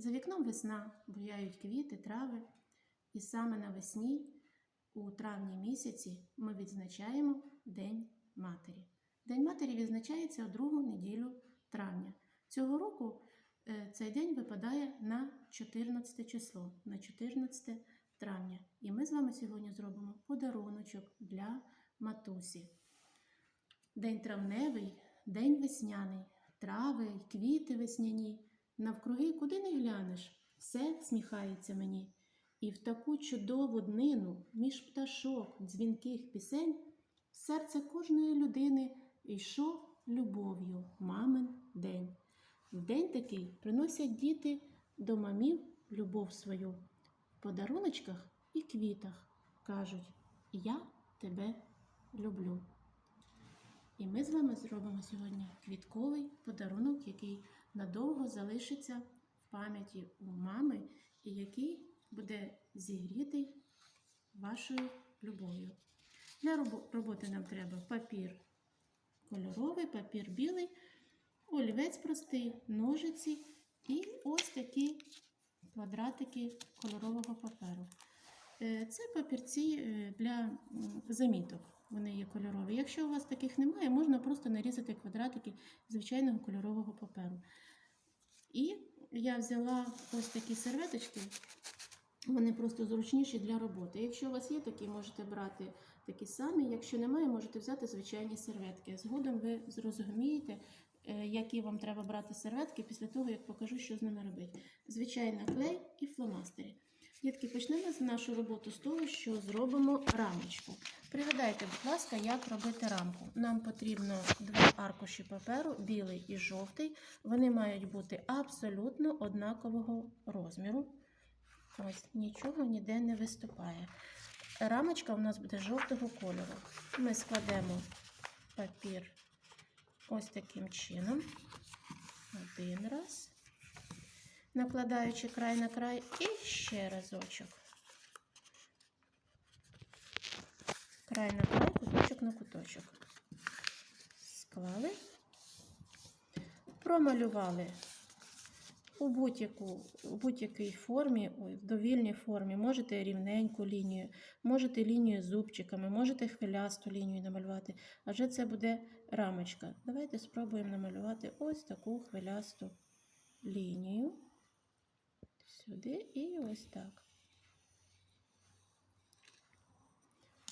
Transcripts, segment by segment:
За вікном весна, буяють квіти, трави, і саме навесні, у травні місяці, ми відзначаємо День Матері. День Матері відзначається у другу неділю травня. Цього року е, цей день випадає на 14 число, на 14 травня. І ми з вами сьогодні зробимо подаруночок для матусі. День травневий, день весняний, трави, квіти весняні. Навкруги, куди не глянеш, все сміхається мені. І в таку чудову днину між пташок, дзвінких пісень, серце кожної людини йшов любов'ю мамин день. В день такий приносять діти до мамів любов свою. В подаруночках і квітах кажуть: Я тебе люблю. І ми з вами зробимо сьогодні квітковий подарунок, який надовго залишиться в пам'яті у мами і який буде зігрітий вашою любов'ю. Для роботи нам треба папір кольоровий, папір білий, олівець простий, ножиці і ось такі квадратики кольорового паперу. Е, Це папірці е, для заміток. Вони є кольорові. Якщо у вас таких немає, можна просто нарізати квадратики звичайного кольорового паперу. І я взяла ось такі серветочки. Вони просто зручніші для роботи. Якщо у вас є такі, можете брати такі самі. Якщо немає, можете взяти звичайні серветки. Згодом ви зрозумієте, е, які вам треба брати серветки після того, як покажу, що з ними робити. Звичайно, клей і фломастери. Дітки, почнемо з нашу роботу з того, що зробимо рамочку. Пригадайте, будь ласка, як робити рамку. Нам потрібно два аркуші паперу, білий і жовтий. Вони мають бути абсолютно однакового розміру. Ось нічого ніде не виступає. Рамочка у нас буде жовтого кольору. Ми складемо папір ось таким чином. Один раз. Накладаючи край на край і ще разочок. Край на край, куточок на куточок. Склали. Промалювали у будь-якій формі, в довільній формі, можете рівненьку лінію, можете лінію з зубчиками, можете хвилясту лінію намалювати, адже це буде рамочка. Давайте спробуємо намалювати ось таку хвилясту лінію. Сюди і ось так.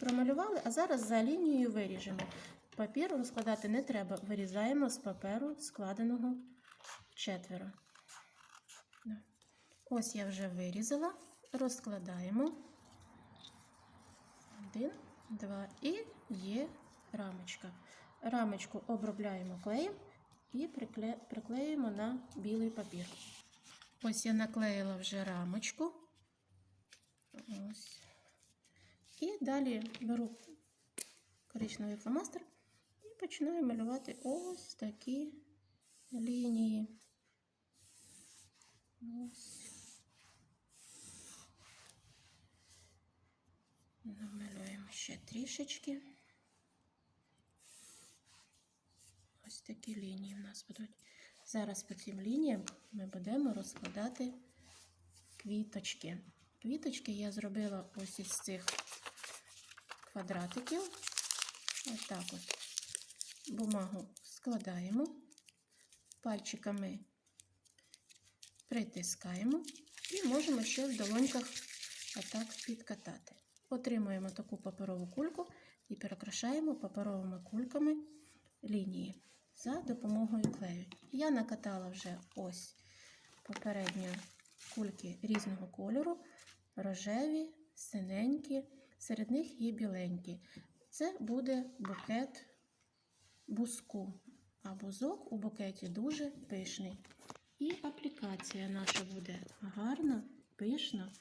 Промалювали, а зараз за лінією виріжемо. Папір розкладати не треба, вирізаємо з паперу, складеного четверо. Ось я вже вирізала, розкладаємо. Один, два і є рамочка. Рамочку обробляємо клеєм і прикле- приклеїмо на білий папір. Ось я наклеїла вже рамочку. Ось. І далі беру коричневий фломастер і починаю малювати ось такі лінії. Ось. Намалюємо ще трішечки. Ось такі лінії в нас будуть. Зараз по цим лініям ми будемо розкладати квіточки. Квіточки я зробила ось із цих квадратиків. Ось так от. Бумагу складаємо, пальчиками притискаємо і можемо ще в долоньках отак підкатати. Отримуємо таку паперову кульку і перекрашаємо паперовими кульками лінії за допомогою клею. Я накатала вже ось попередньо кульки різного кольору, рожеві, синенькі, серед них є біленькі. Це буде букет буску, а бузок у букеті дуже пишний. І аплікація наша буде гарна, пишна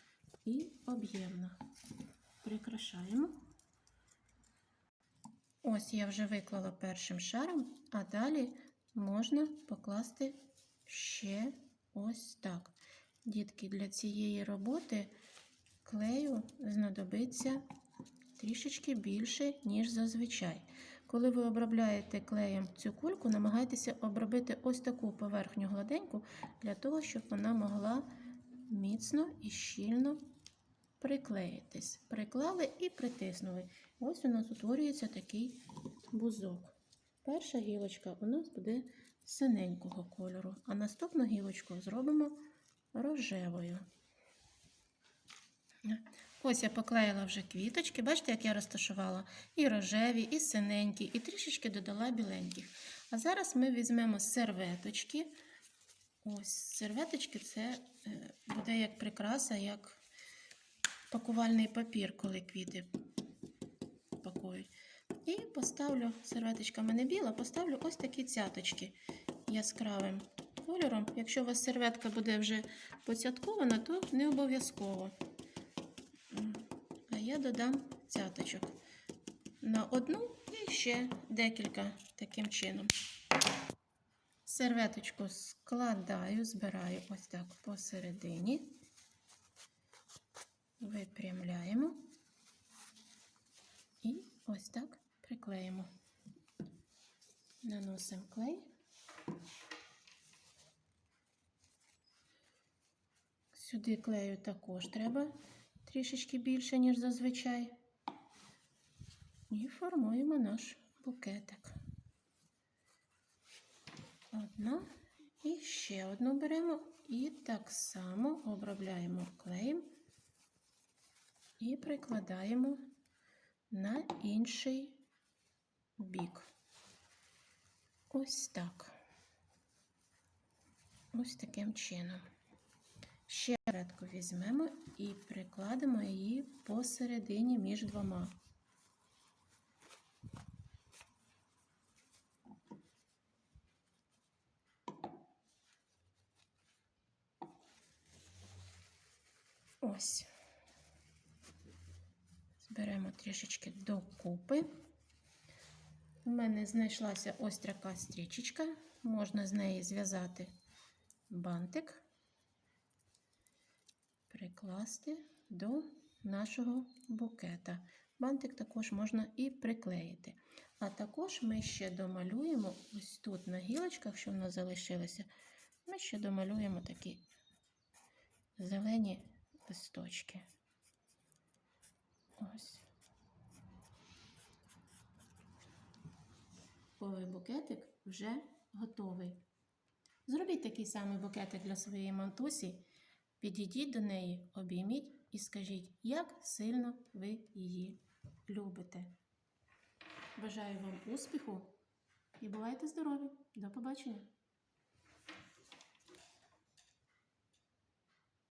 і об'ємна. Прикрашаємо. Ось я вже виклала першим шаром, а далі можна покласти ще ось так. Дітки, для цієї роботи клею знадобиться трішечки більше, ніж зазвичай. Коли ви обробляєте клеєм цю кульку, намагайтеся обробити ось таку поверхню гладеньку, для того, щоб вона могла міцно і щільно приклеїтись. Приклали і притиснули. Ось у нас утворюється такий бузок. Перша гілочка у нас буде синенького кольору, а наступну гілочку зробимо рожевою. Ось я поклеїла вже квіточки. Бачите, як я розташувала і рожеві, і синенькі, і трішечки додала біленьких. А зараз ми візьмемо серветочки. Ось серветочки це е, буде як прикраса, як пакувальний папір, коли квіти пакують. І поставлю серветочка в мене біла, поставлю ось такі цяточки яскравим кольором. Якщо у вас серветка буде вже поцяткована, то не обов'язково. А я додам цяточок на одну і ще декілька таким чином. Серветочку складаю, збираю ось так посередині, випрямляємо і ось так приклеїмо. Наносимо клей. Сюди клею також треба трішечки більше, ніж зазвичай. І формуємо наш букетик. Одна і ще одну беремо і так само обробляємо клеєм і прикладаємо на інший бік. Ось так. Ось таким чином. Ще редку візьмемо і прикладемо її посередині між двома. Ось. Зберемо трішечки докупи. У мене знайшлася ось така стрічечка. Можна з неї зв'язати бантик, прикласти до нашого букета. Бантик також можна і приклеїти. А також ми ще домалюємо ось тут на гілочках, що в нас залишилося, ми ще домалюємо такі зелені листочки. Ось. Повий букетик вже готовий. Зробіть такий самий букетик для своєї мантусі, підійдіть до неї, обійміть і скажіть, як сильно ви її любите. Бажаю вам успіху і бувайте здорові! До побачення!